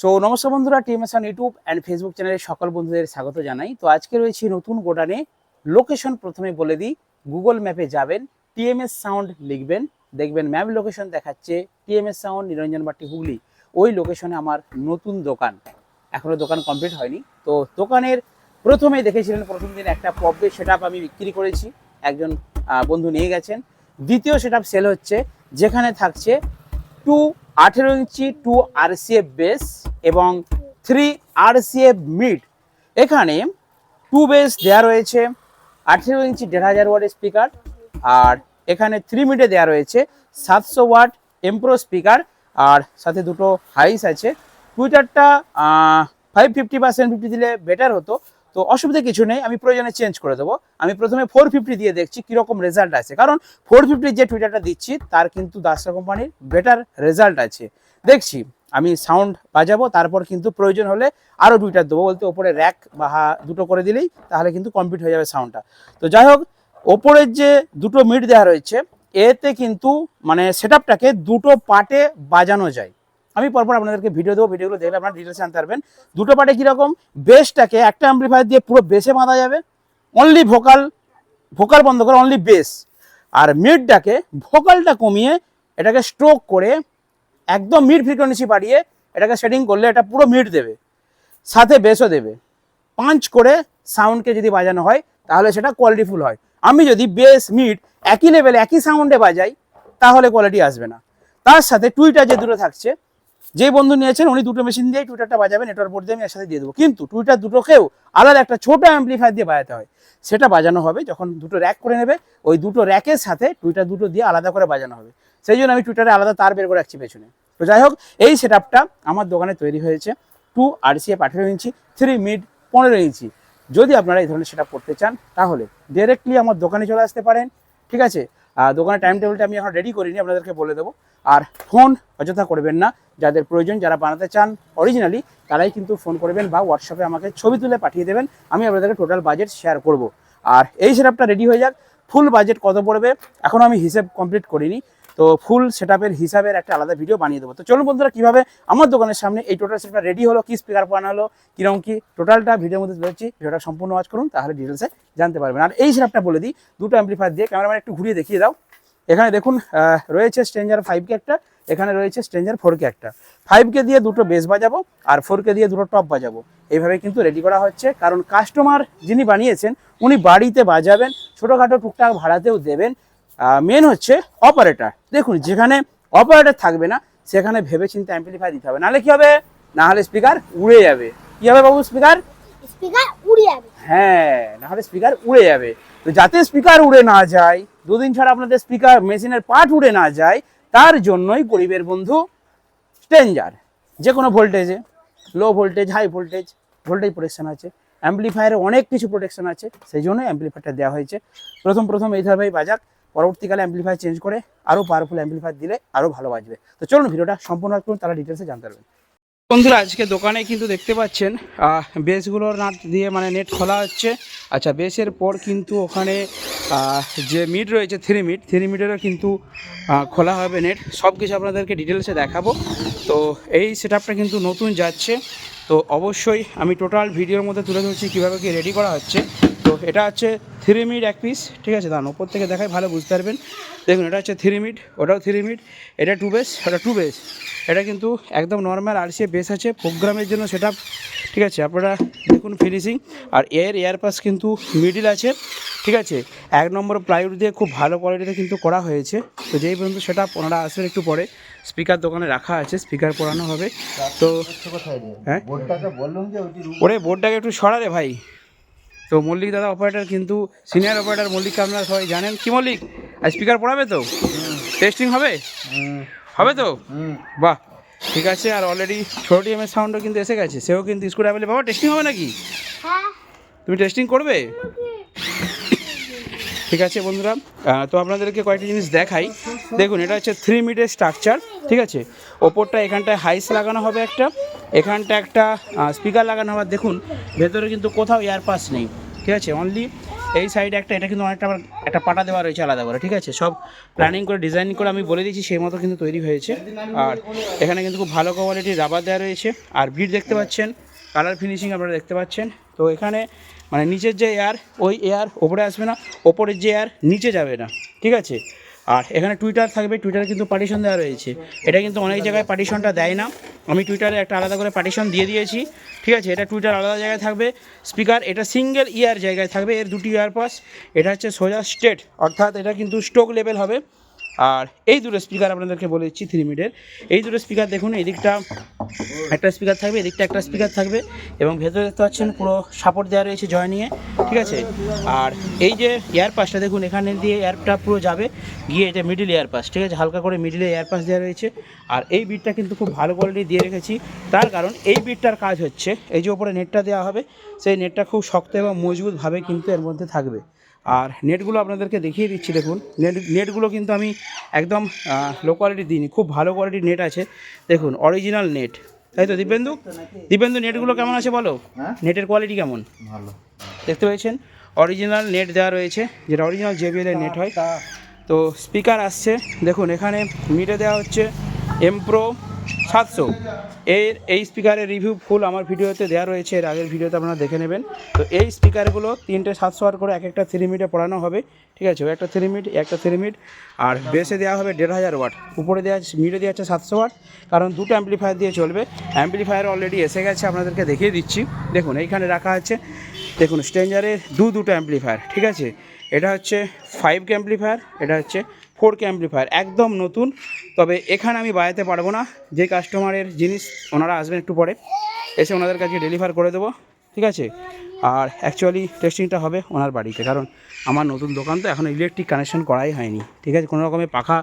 So নমস্কার বন্ধুরা টিএমএসআন YouTube and Facebook চ্যানেলের সকল বন্ধুদের স্বাগত জানাই। তো আজকে রয়েছি নতুন গোডানে লোকেশন প্রথমে বলে দিই গুগল ম্যাপে যাবেন টিএমএস সাউন্ড লিখবেন। দেখবেন ম্যাপ লোকেশন দেখাচ্ছে টিএমএস সাউন্ড নিরঞ্জন বাটি হুগলি। ওই লোকেশনে আমার নতুন দোকান। এখনও দোকান কমপ্লিট হয়নি। তো দোকানের প্রথমে দেখেছিলেন, প্রথম দিন একটা পপে সেট আমি বিক্রি করেছি। একজন বন্ধু নিয়ে গেছেন। দ্বিতীয় সেট সেল হচ্ছে, যেখানে থাকছে টু আঠেরো ইঞ্চি টু আরসিএফ বেস এবং থ্রি আরসিএফ মিড এখানে টু বেস দেওয়া রয়েছে, আঠেরো ইঞ্চি দেড় হাজার ওয়াটের স্পিকার আর এখানে থ্রি মিডে দেওয়া রয়েছে সাতশো ওয়াট এমপ্রো স্পিকার আর সাথে দুটো হাইস আছে। টুইটারটা ফাইভ ফিফটি বা সেভেন ফিফটি দিলে বেটার হতো। তো অসুবিধা কিছু নেই, আমি প্রয়োজনে চেঞ্জ করে দেবো। আমি প্রথমে ফোর ফিফটি দিয়ে দেখছি কীরকম রেজাল্ট আছে। কারণ ফোর ফিফটির যে টুইটারটা দিচ্ছি, তার কিন্তু দাসরা কোম্পানির বেটার রেজাল্ট আছে। দেখছি আমি সাউন্ড বাজাবো, তারপর কিন্তু প্রয়োজন হলে আরও টুইটার দেবো। বলতে ওপরে র্যাক বা দুটো করে দিলেই তাহলে কিন্তু কমপ্লিট হয়ে যাবে সাউন্ডটা তো যাই হোক, ওপরের যে দুটো মিট দেওয়া রয়েছে, এতে কিন্তু মানে সেট দুটো পার্টে বাজানো যায়। আমি পরপর আপনাদেরকে ভিডিও দেবো ভিডিওগুলো দেখলে আপনারা ডিটেলস জানতে পারবেন। দুটো পার্টে কীরকম? বেসটাকে একটা অ্যাম্পলিফায়ার দিয়ে পুরো বেসে বাঁধা যাবে। অনলি ভোকাল ভোকাল বন্ধ করে অনলি বেস আর মিডটাকে ভোকালটা কমিয়ে এটাকে স্ট্রোক করে একদম মিড ফ্রিকোয়েন্সি বাড়িয়ে এটাকে সেটিং করলে এটা পুরো মিড দেবে। সাথে বেসও দেবে। পাঞ্চ করে সাউন্ডকে যদি বাজানো হয়, তাহলে সেটা কোয়ালিটিফুল হয়। আমি যদি বেস মিড একই লেভেলে একই সাউন্ডে বাজাই, তাহলে কোয়ালিটি আসবে না। তার সাথে টুইটার যে দুটো থাকছে, যে বন্ধু নিয়েছেন, উনি দুটো মেশিন দিয়ে টুইটারটা বাজাবেন নেটওয়ার্ক বোর্ড দিয়ে আমি একসাথে দিয়ে দেবো। কিন্তু টুইটার দুটোকেও আলাদা একটা ছোট অ্যাম্পলিফায়ার দিয়ে বাজাতে হয়। সেটা বাজানো হবে যখন দুটো র্যাক করে নেবে, ওই দুটো র্যাকের সাথে টুইটার দুটো দিয়ে আলাদা করে বাজানো হবে। সেই জন্য আমি টুইটারে আলাদা তার বের করে রাখছি পেছনে। তো যাই হোক, এই সেট আমার দোকানে তৈরি হয়েছে টু আরসিএফ আঠেরো ইঞ্চি থ্রি মিড পনেরো ইঞ্চি। যদি আপনারা এই ধরনের সেট করতে চান, তাহলে ডিরেক্টলি আমার দোকানে চলে আসতে পারেন, ঠিক আছে? আর দোকানের টাইম টেবিলটা আমি এখন রেডি করিনি, আপনাদেরকে বলে দেবো। আর ফোন অযথা করবেন না, যাদের প্রয়োজন, যারা বানাতে চান অরিজিনালি তারাই কিন্তু ফোন করবেন বা হোয়াটসঅ্যাপে আমাকে ছবি তুলে পাঠিয়ে দেবেন, আমি আপনাদেরকে টোটাল বাজেট শেয়ার করব। আর এই সেটআপটা রেডি হয়ে যাক ফুল বাজেট কত পড়বে এখনও আমি হিসেব কমপ্লিট করিনি। তো ফুল সেটআপের হিসাবের একটা আলাদা ভিডিও বানিয়ে দেবো। তো চলুন বন্ধুরা, কীভাবে আমার দোকানের সামনে এই টোটাল সেটটা রেডি হলো, কি স্পিকার হলো, কীরকম কি টোটালটা ভিডিওর মধ্যে বলেছি ভিডিওটা সম্পূর্ণ ওয়াচ করুন, তাহলে ডিটেলসে জানতে পারবেন। আর এই সেটআপটা বলে দিই, দুটো অ্যাম্পলিফায়ার দিয়ে ক্যামেরাম্যান একটু ঘুরিয়ে দেখিয়ে দাও। এখানে দেখুন রয়েছে স্ট্রেঞ্জার ফাইভ কে একটা, এখানে রয়েছে স্ট্রেঞ্জার ফোর কে একটা। ফাইভ কে দিয়ে দুটো বেস বাজাবো আর ফোর কে দিয়ে দুটো টপ বাজাবো। এইভাবে কিন্তু রেডি করা হচ্ছে, কারণ কাস্টমার যিনি বানিয়েছেন, উনি বাড়িতে বাজাবেন, ছোটোখাটো টুকটাক ভাড়াতেও দেবেন মেন হচ্ছে অপারেটর দেখুন যেখানে অপারেটর থাকবে না সেখানে ভেবে চিন্তে অ্যাম্পলিফাই দিতে হবে। নাহলে কি হবে? না হলে স্পিকার উড়ে যাবে। কি হবে বাবু স্পিকার স্পিকার উড়ে যাবে। হ্যাঁ নাহলে স্পিকার উড়ে যাবে। তো যাতে স্পিকার উড়ে না যায় দুদিন ছাড়া আপনাদের স্পিকার মেশিনের পার্ট উড়ে না যায় তার জন্যই গরিবের বন্ধু স্টেঞ্জার যে কোনো ভোল্টেজে low voltage high voltage voltage protection আছে। অ্যাম্পলিফায়ারে অনেক কিছু প্রোটেকশন আছে সেই জন্যই অ্যাম্পলিফায়ারটা দেওয়া হয়েছে। প্রথম প্রথম এইভাবেই বাজাক। পরবর্তীকালে অ্যাম্পলিফায়ার চেঞ্জ করে আরও পাওয়ারফুল অ্যাম্পলিফায়ার দিলে আরও ভালো বাজবে। তো চলুন ভিডিওটা সম্পূর্ণ করুন তারা ডিটেলসে জানতে পারবেন। বন্ধুরা, আজকে দোকানে কিন্তু দেখতে পাচ্ছেন বেসগুলোর নাট দিয়ে মানে নেট খোলা হচ্ছে। আচ্ছা বেসের পর কিন্তু ওখানে যে মিড রয়েছে থ্রি মিড থ্রি মিডেরও কিন্তু খোলা হবে নেট সব কিছু আপনাদেরকে ডিটেলসে দেখাবো। তো এই সেট কিন্তু নতুন যাচ্ছে। তো অবশ্যই আমি টোটাল ভিডিওর মধ্যে তুলে ধরছি কীভাবে কি রেডি করা হচ্ছে। এটা হচ্ছে থ্রি মিড এক পিস ঠিক আছে? দাঁড়ান ওপর থেকে দেখাই ভালো বুঝতে পারবেন। দেখুন এটা হচ্ছে থ্রি মিড ওটাও থ্রি মিড এটা টু বেস ওটা টু বেস এটা কিন্তু একদম নর্মাল আর আরসিএ বেস আছে প্রোগ্রামের জন্য সেটা ঠিক আছে? আপনারা দেখুন ফিনিশিং আর এর এয়ার পাস কিন্তু মিডিল আছে ঠিক আছে? এক নম্বর প্লাইউড দিয়ে খুব ভালো কোয়ালিটিতে কিন্তু করা হয়েছে। তো যেই পর্যন্ত সেটা ওনারা আসবেন একটু পরে। স্পিকার দোকানে রাখা আছে স্পিকার পরানো হবে। তো হ্যাঁ? ওরে বোর্ডটাকে একটু সরালে ভাই। তো মল্লিক দাদা অপারেটর কিন্তু সিনিয়র অপারেটর মল্লিককে আপনারা সবাই জানেন। কি মল্লিক? আর স্পিকার পড়াবে তো? টেস্টিং হবে? হবে তো? বাহ ঠিক আছে আর অলরেডি ছোটো টিএমের সাউন্ডও কিন্তু এসে গেছে। সেও কিন্তু স্কুল অ্যাভেলে বাবা টেস্টিং হবে নাকি? হ্যাঁ। তুমি টেস্টিং করবে? ঠিক আছে বন্ধুরা তো আপনাদেরকে কয়েকটি জিনিস দেখাই। দেখুন এটা হচ্ছে থ্রি মিডের স্ট্রাকচার ঠিক আছে? ওপরটা এখানটায় হাইস লাগানো হবে একটা এখানটা একটা স্পিকার লাগানো হবে। দেখুন ভেতরে কিন্তু কোথাও এয়ার পাস নেই। ঠিক আছে? অনলি এই সাইডে একটা, এটা কিন্তু অনেকটা একটা পাটা দেওয়া রয়েছে আলাদা করে, ঠিক আছে? সব প্ল্যানিং করে ডিজাইন করে আমি বলে দিয়েছি সেই মতো কিন্তু তৈরি হয়েছে। আর এখানে কিন্তু খুব ভালো কোয়ালিটির রাবার দেওয়া রয়েছে। আর ভিড় দেখতে পাচ্ছেন কালার ফিনিশিং আপনারা দেখতে পাচ্ছেন। তো এখানে মানে নিচের যে এয়ার ওই এয়ার ওপরে আসবে না, ওপরের যে এয়ার নিচে যাবে না, ঠিক আছে? আর এখানে টুইটার থাকবে টুইটারে কিন্তু পার্টিশন দেওয়া রয়েছে। এটা কিন্তু অনেক জায়গায় পার্টিশনটা দেয় না। আমি টুইটারে একটা আলাদা করে পার্টিশন দিয়ে দিয়েছি। ঠিক আছে, এটা টুইটার আলাদা জায়গায় থাকবে। স্পিকার এটা সিঙ্গেল ইয়ার জায়গায় থাকবে। এর দুটি ইয়ার পাস এটা হচ্ছে সোজা স্টেট অর্থাৎ এটা কিন্তু স্টোক লেভেল হবে। আর এই দুটো স্পিকার আপনাদেরকে বলে দিচ্ছি থ্রি মিডের এই দুটো স্পিকার দেখুন এদিকটা একটা স্পিকার থাকবে এদিকটা একটা স্পিকার থাকবে এবং ভেতরে দেখতে পাচ্ছেন পুরো সাপোর্ট দেওয়া রয়েছে জয়নিংয়ে ঠিক আছে? আর এই যে এয়ার পাসটা দেখুন, এখানে দিয়ে এয়ারটা পুরো যাবে, গিয়ে এটা মিডিল এয়ার পাস ঠিক আছে? হালকা করে মিডিলে এয়ার পাস দেওয়া রয়েছে। আর এই বিটটা কিন্তু খুব ভালো কোয়ালিটি দিয়ে রেখেছি। তার কারণ এই বিটটার কাজ হচ্ছে, এই যে ওপরে নেটটা দেওয়া হবে সেই নেটটা খুব শক্ত এবং মজবুতভাবে কিন্তু এর মধ্যে থাকবে। আর নেটগুলো আপনাদেরকে দেখিয়ে দিচ্ছি দেখুন। নেট নেটগুলো কিন্তু আমি একদম লো কোয়ালিটি দিইনি খুব ভালো কোয়ালিটির নেট আছে। দেখুন অরিজিনাল নেট। তাই তো দিব্যেন্দু দিব্যেন্দু নেটগুলো কেমন আছে বলো? নেটের কোয়ালিটি কেমন? ভালো। দেখতে পেয়েছেন? অরিজিনাল নেট দেওয়া রয়েছে যেটা অরিজিনাল জেবিএলের নেট হয়। তো স্পিকার আসছে। দেখুন এখানে মিটে দেওয়া হচ্ছে এমপ্রো সাতশো। এর এই স্পিকারের রিভিউ ফুল আমার ভিডিওতে দেওয়া রয়েছে, এর আগের ভিডিওতে আপনারা দেখে নেবেন। তো এই স্পিকারগুলো তিনটে সাতশো আর করে এক একটা থ্রি মিটে পড়ানো হবে, ঠিক আছে? একটা থ্রি মিট একটা থ্রি মিট আর বেসে দেওয়া হবে দেড় হাজার ওয়াট উপরে দেওয়া আছে মিটে দেওয়া হচ্ছে সাতশো ওয়াট কারণ দুটো অ্যাম্পলিফায়ার দিয়ে চলবে। অ্যাম্পলিফায়ার অলরেডি এসে গেছে, আপনাদেরকে দেখিয়ে দিচ্ছি। দেখুন, এইখানে রাখা আছে, দেখুন স্ট্রেঞ্জারের দু দুটো অ্যাম্পলিফায়ার ঠিক আছে? এটা হচ্ছে ফাইভ কে অ্যাম্পলিফায়ার এটা হচ্ছে ফোর কে অ্যাম্পলিফায়ার, একদম নতুন। তবে এখানে আমি বাড়াতে পারব না। যে কাস্টমারের জিনিস ওনারা আসবেন একটু পরে, এসে ওনাদের কাছে ডেলিভার করে দেবো, ঠিক আছে? আর অ্যাকচুয়ালি টেস্টিংটা হবে ওনার বাড়িতে, কারণ আমার নতুন দোকান তো এখন ইলেকট্রিক কানেকশন করাই হয়নি, ঠিক আছে? কোনো রকমের পাখা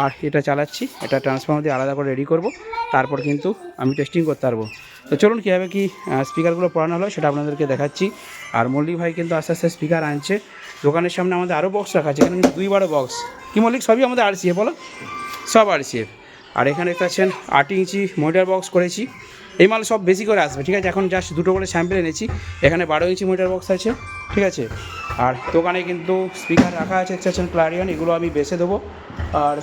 আর এটা চালাচ্ছি, এটা ট্রান্সফর্মার দিয়ে আলাদা করে রেডি করব, তারপর কিন্তু আমি টেস্টিং করতে পারব। তো চলুন কীভাবে কি স্পিকারগুলো পড়ানো হলো সেটা আপনাদেরকে দেখাচ্ছি। আর মল্লিক ভাই কিন্তু আস্তে আস্তে স্পিকার আনছে। দোকানের সামনে আমাদের আরও বক্স রাখা আছে, এখানে দুই বারো বক্স কি মল্লিক, সবই আমাদের আর সি বলো? সব আর সি আর এখানে একটা আছেন আট ইঞ্চি মোটার বক্স করেছি। এই মাল সব বেশি করে আসবে, ঠিক আছে? এখন জাস্ট দুটো করে স্যাম্পেল এনেছি। এখানে বারো ইঞ্চি মিটার বক্স আছে, ঠিক আছে? আর দোকানে কিন্তু স্পিকার রাখা আছে দেখতে ক্লারিয়ন, এগুলো আমি বেছে দেবো। আর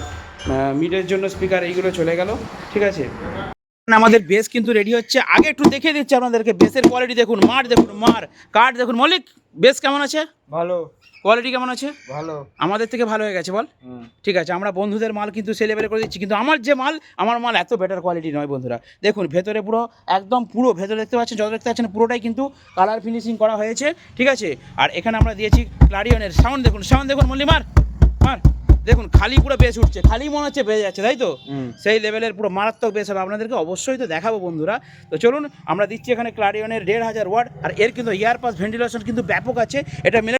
মিডের জন্য স্পিকার এইগুলো চলে গেল, ঠিক আছে? আমাদের বেস কিন্তু রেডি হচ্ছে। আগে একটু দেখিয়ে দিচ্ছি আপনাদেরকে। বেসের কোয়ালিটি দেখুন মার দেখুন মার। কাঠ দেখুন মল্লিক বেস কেমন আছে? ভালো। কোয়ালিটি কেমন আছে? ভালো। আমাদের থেকে ভালো হয়ে গেছে বল। ঠিক আছে আমরা বন্ধুদের মাল কিন্তু সে লেভেলে করে দিচ্ছি কিন্তু আমার যে মাল আমার মাল এত বেটার কোয়ালিটি নয় বন্ধুরা। দেখুন ভেতরে পুরো একদম পুরো ভেতরে দেখতে পাচ্ছেন যত দেখতে পাচ্ছেন পুরোটাই কিন্তু কালার ফিনিশিং করা হয়েছে। ঠিক আছে? আর এখানে আমরা দিয়েছি ক্লারিয়নের সাউন্ড দেখুন সাউন্ড দেখুন মল্লি মার মার। দেখুন খালি পুরো বেশ উঠছে খালি মনে হচ্ছে বেজে যাচ্ছে তাই তো? সেই লেভেলের পুরো মারাত্মক বেশ হবে আপনাদেরকে অবশ্যই তো দেখাবো বন্ধুরা। তো চলুন আমরা দিচ্ছি এখানে ক্লারিয়নের দেড় হাজার ওয়ার্ড আর এর কিন্তু ইয়ার পাস ভেন্টিলেশন কিন্তু ব্যাপক আছে এটা মিলে